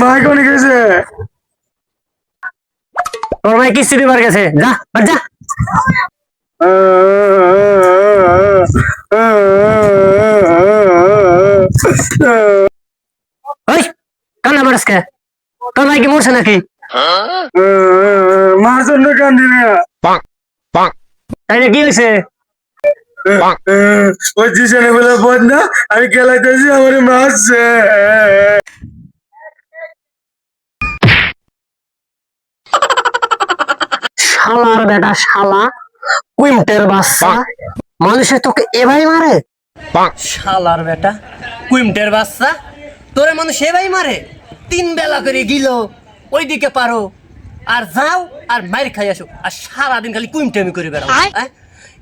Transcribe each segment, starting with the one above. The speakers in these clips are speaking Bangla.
মা কোন গেছে তোর ভাই কিস্তি দিবার গেছে যা বাদ যা ওই কান্না মারাস কে তোর ভাই কি মরছে নাকি মার জন্য কান্দি না তাইলে কি হয়েছে ওই জিসানে বলে বোধ না আমি খেলাইতেছি আমার মারছে শালার বেটা শালা। কুইন্টের বাচ্চা। মানুষে তোকে এভাবে মারে? শালার বেটা। কুইমটের বাচ্চা। তোরে মানুষ সেবাই মারে? তিন বেলা করে গিল ওইদিকে পারো। আর যাও আর মার খাই আসো। আর সারাদিন খালি কুইমটেমি করে বেড়াও। হ্যাঁ?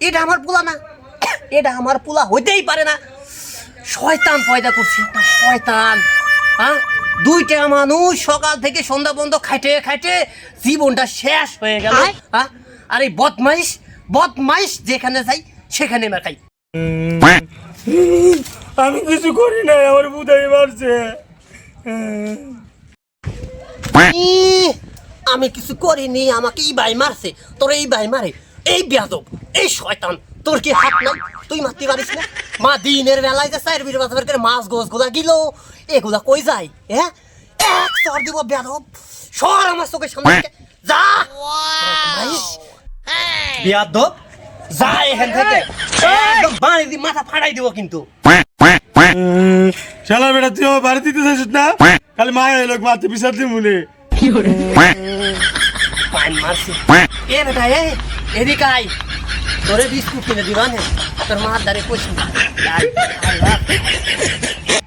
এটা আমার পোলা না। এটা আমার পোলা হইতেই পারে না। শয়তান পয়দা করছে। একটা শয়তান। হ্যাঁ? দুইটা মানুষ সকাল থেকে সন্ধ্যা বন্ধ খাইটে খাইটে জীবনটা শেষ হয়ে গেল। হ্যাঁ? আর এই বদমাইশ বদমাইশ যেখানে যাই সেখানে মেকাই আমি কিছু করি নাই আমার বুধাই মারছে। আমি কিছু করিনি আমাকে এই ভাই মারছে তোর এই ভাই মারে। এই বেয়াদব এই শয়তান তোর কি হাত নাই? তুই মারতে পারিস না? মা দিনের বেলায় যে চার বির বাজার করে মাছ গোছগুলা গিল এগুলা কই যায়? হ্যাঁ? এক চর দিব বেয়াদব সর আমার চোখের সামনে যা। যা এখান থেকে। একদম বাড়ি দি মাথা ফাড়াই দিব কিন্তু। শালা বেটা তুই বাড়ি দিতে চাইছিস না? খালি মা এলো মারতে বিচার দি মনে পাইন মারছি এ বেটা এ এদিকে আই তোরে বিস্কুট কিনে দিবা নে তোর মার দ্বারে পয়সা আই, আই, আই।